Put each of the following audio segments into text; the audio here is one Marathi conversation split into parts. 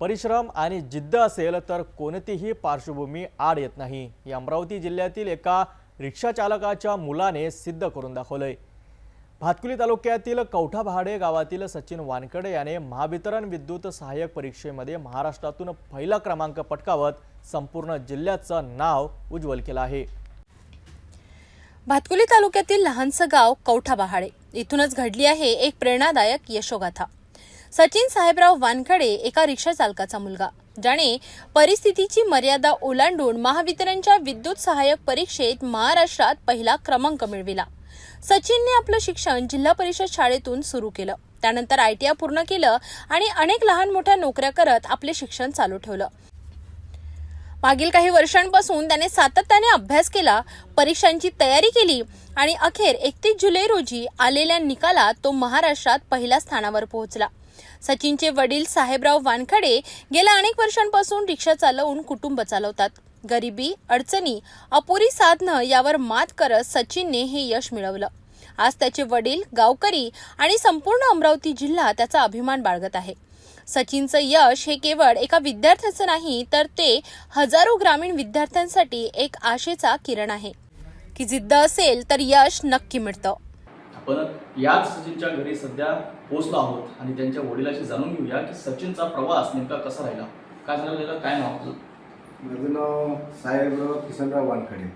परिश्रम आणि जिद्द असेल तर कोणतीही पार्श्वभूमी आड येत नाही. ही अमरावती जिल्ह्यातील एका रिक्षा चालकाच्या मुलाने सिद्ध करून दाखवलंय. भातकुली तालुक्यातील कवठा भाडे गावातील सचिन वानकडे याने महावितरण विद्युत सहाय्यक परीक्षेमध्ये महाराष्ट्रातून पहिला क्रमांक पटकावत संपूर्ण जिल्ह्याचं नाव उज्ज्वल केलं आहे. भातकुली तालुक्यातील लहानसं गाव कवठा बहाडे इथूनच घडली आहे एक प्रेरणादायक यशोगाथा. सचिन साहेबराव वानखडे एका रिक्षा चालकाचा मुलगा. ज्याने परिस्थितीची मर्यादा ओलांडून महावितरणच्या विद्युत सहाय्यक परीक्षेत महाराष्ट्रात पहिला क्रमांक मिळविला. सचिनने आपलं शिक्षण जिल्हा परिषद शाळेतून सुरू केलं. त्यानंतर आय पूर्ण केलं आणि अनेक लहान मोठ्या नोकऱ्या करत आपले शिक्षण चालू ठेवलं. मागील काही वर्षांपासून त्याने सातत्याने अभ्यास केला परीक्षांची तयारी केली आणि अखेर एकतीस जुलै रोजी आलेल्या निकालात तो महाराष्ट्रात पहिल्या स्थानावर पोहोचला. सचिनचे वडील साहेबराव वानखडे गेल्या अनेक वर्षांपासून रिक्षा चालवून कुटुंब चालवतात. गरिबी अडचणी अपुरी साधनं यावर मात करत सचिनने हे यश मिळवलं. आज त्याचे वडील गावकरी आणि संपूर्ण अमरावती जिल्हा त्याचा अभिमान बाळगत आहे. सचिनचं यश हे केवळ एका विद्यार्थ्याचं नाही तर ते हजारो ग्रामीण विद्यार्थ्यांसाठी एक आशेचा किरण आहे. की जिद्द असेल तर यश नक्की मिळतं. आपण याच सचिनच्या घरी सध्या पोहोचलो आहोत आणि त्यांच्या वडिलाशी जाणून घेऊया की सचिनचा प्रवास नेमका कसा राहिला. काय झालं काय नाव आपलं? माझं नाव साहेबराव किसनराव वानखडे.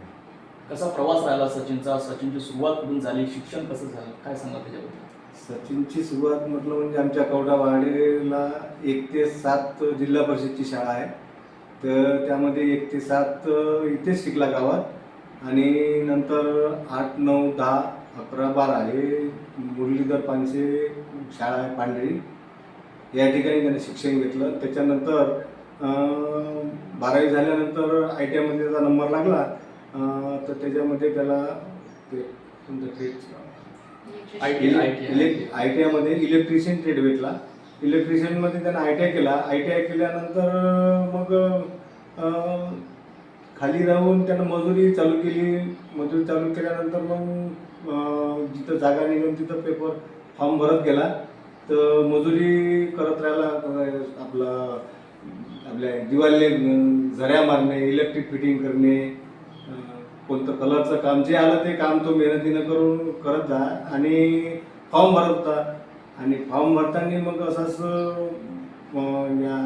कसा प्रवास राहिला सचिनचा? सचिनची सुरुवात कुठून झाली? शिक्षण कसं झालं? काय सांगा त्याच्याबद्दल? सचिनची सुरुवात म्हटलं म्हणजे आमच्या कवडावाडीला एक ते सात जिल्हा परिषदची शाळा आहे. तर त्यामध्ये एक ते सात इथेच शिकला गावात आणि नंतर आठ नऊ दहा अकरा बारा हे मुरलीधर पानसे शाळा आहे पांढरी. या ठिकाणी त्याने शिक्षण घेतलं. त्याच्यानंतर बारावी झाल्यानंतर आय टी आयमध्ये त्याचा नंबर लागला. तर त्याच्यामध्ये त्याला I T I T I T आयमध्ये इलेक्ट्रिशियन ट्रेड भेटला. इलेक्ट्रिशियनमध्ये त्यानं आय टी आय केला. आय टी आय केल्यानंतर मग खाली राहून त्यानं मजुरी चालू केली. मजुरी चालू केल्यानंतर मग जिथं जागा निघून तिथं पेपर फॉर्म भरत गेला. तर मजुरी करत राहिला आपला आपलं आपल्या दिवाळी झऱ्या मारणे इलेक्ट्रिक फिटिंग करणे कोणतं कलरचं काम जे आलं ते काम तो मेहनतीनं करून करत जा. आणि फॉर्म भरत होता. आणि फॉर्म भरताना मग असं असं या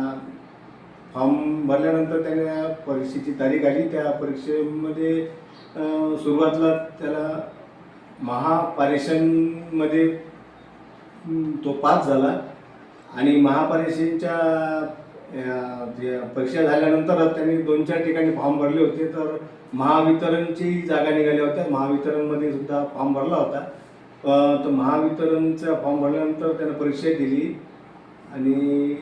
फॉर्म भरल्यानंतर त्याने परीक्षेची तारीख आली त्या परीक्षेमध्ये सुरुवातीला त्याला महापारेषणमध्ये तो पास झाला. आणि महापारेषणच्या परीक्षा झाल्यानंतर त्यांनी दोन चार ठिकाणी फॉर्म भरले होते. तर महावितरणची जागा निघाल्या होत्या. महावितरणमध्ये सुद्धा फॉर्म भरला होता. तर महावितरणचा फॉर्म भरल्यानंतर त्यानं परीक्षा दिली. आणि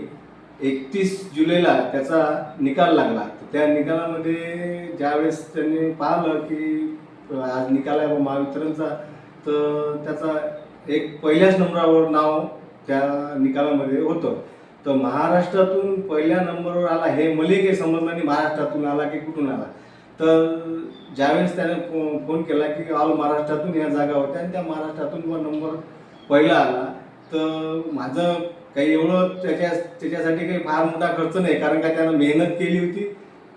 एकतीस जुलैला त्याचा निकाल लागला. तर त्या निकालामध्ये ज्यावेळेस त्यांनी पाहिलं की आज निकाल आहे बा महावितरणचा तर त्याचा एक पहिल्याच नंबरावर नाव त्या निकालामध्ये होतं. तर महाराष्ट्रातून पहिल्या नंबरवर आला हे मला काही समजलं नाही महाराष्ट्रातून आला की कुठून आला? तर ज्यावेळेस त्याने फोन केला की ऑल महाराष्ट्रातून या जागा होत्या आणि त्या महाराष्ट्रातून नंबर पहिला आला. तर माझं काही एवढं त्याच्या त्याच्यासाठी काही फार मोठा खर्च नाही. कारण का त्यानं मेहनत केली होती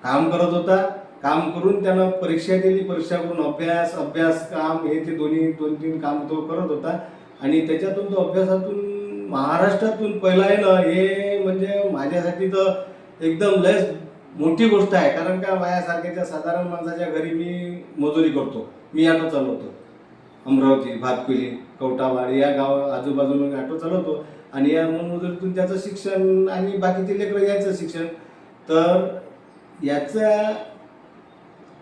काम करत होता काम करून त्यानं परीक्षा दिली. परीक्षा करून अभ्यास अभ्यास काम हे ते दोन्ही दोन तीन काम तो करत होता. आणि त्याच्यातून तो अभ्यासातून महाराष्ट्रातून पहिला येणं हे म्हणजे माझ्यासाठी तर एकदम लयच मोठी गोष्ट आहे. कारण का माझ्यासारख्याच्या साधारण माणसाच्या घरी मी मजुरी करतो मी ऑटो चालवतो. अमरावती भातकुली कवटावाड या गाव आजूबाजूला मी ऑटो चालवतो. आणि या मनमजुरीतून त्याचं शिक्षण आणि बाकीचे लेकरं यायचं शिक्षण. तर याचा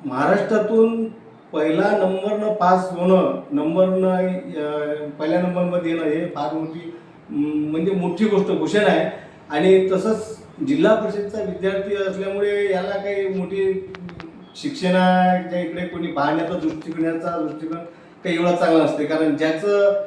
महाराष्ट्रातून पहिला नंबरनं पास होणं नंबरनं पहिल्या नंबरमध्ये येणं हे फार मोठी म्हणजे मोठी गोष्ट भूषण आहे. आणि तसंच जिल्हा परिषदचा विद्यार्थी असल्यामुळे याला काही मोठी शिक्षणाच्या इकडे कोणी पाहण्याचा दृष्टिकोनाचा दृष्टिकोन काही एवढा चांगला नसते. कारण ज्याचं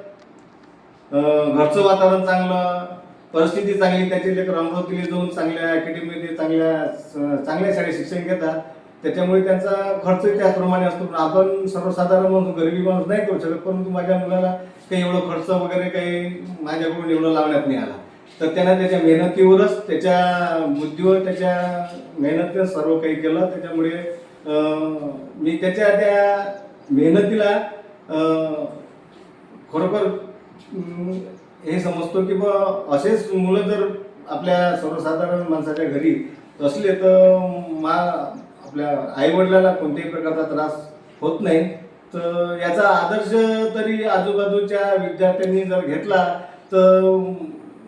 घरचं वातावरण चांगलं परिस्थिती चांगली त्याचे लेकर अमरावतीला जाऊन चांगल्या अकॅडमीमध्ये चांगल्या स- चांगल्या शाळेत शिक्षण घेतात. त्याच्यामुळे त्यांचा खर्च त्याचप्रमाणे असतो. पण आपण सर्वसाधारण माणूस गरिबी माणूस नाही करू शकत. परंतु माझ्या मुलाला काही एवढं खर्च वगैरे काही माझ्याकडून एवढं लावण्यात नाही आला. तर त्यानं त्याच्या मेहनतीवरच त्याच्या बुद्धीवर त्याच्या मेहनतीनं सर्व काही केलं. त्याच्यामुळे मी त्याच्या त्या मेहनतीला खरोखर हे समजतो की बा असेच मुलं जर आपल्या सर्वसाधारण माणसाच्या घरी असले तर मा आपल्या आईवडिलाला कोणत्याही प्रकारचा त्रास होत नाही. तर याचा आदर्श तरी आजूबाजूच्या विद्यार्थ्यांनी जर घेतला तर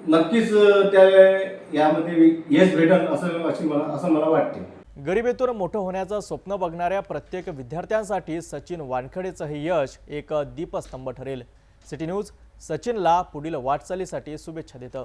नक्कीच त्या यामध्ये यश भेटन असं अशी मला असं मला वाटते. गरिबीतून मोठं होण्याचं स्वप्न बघणाऱ्या प्रत्येक विद्यार्थ्यांसाठी सचिन वानखडेचं हे यश एक दीपस्तंभ ठरेल. सिटी न्यूज सचिनला पुढील वाटचालीसाठी शुभेच्छा देतं.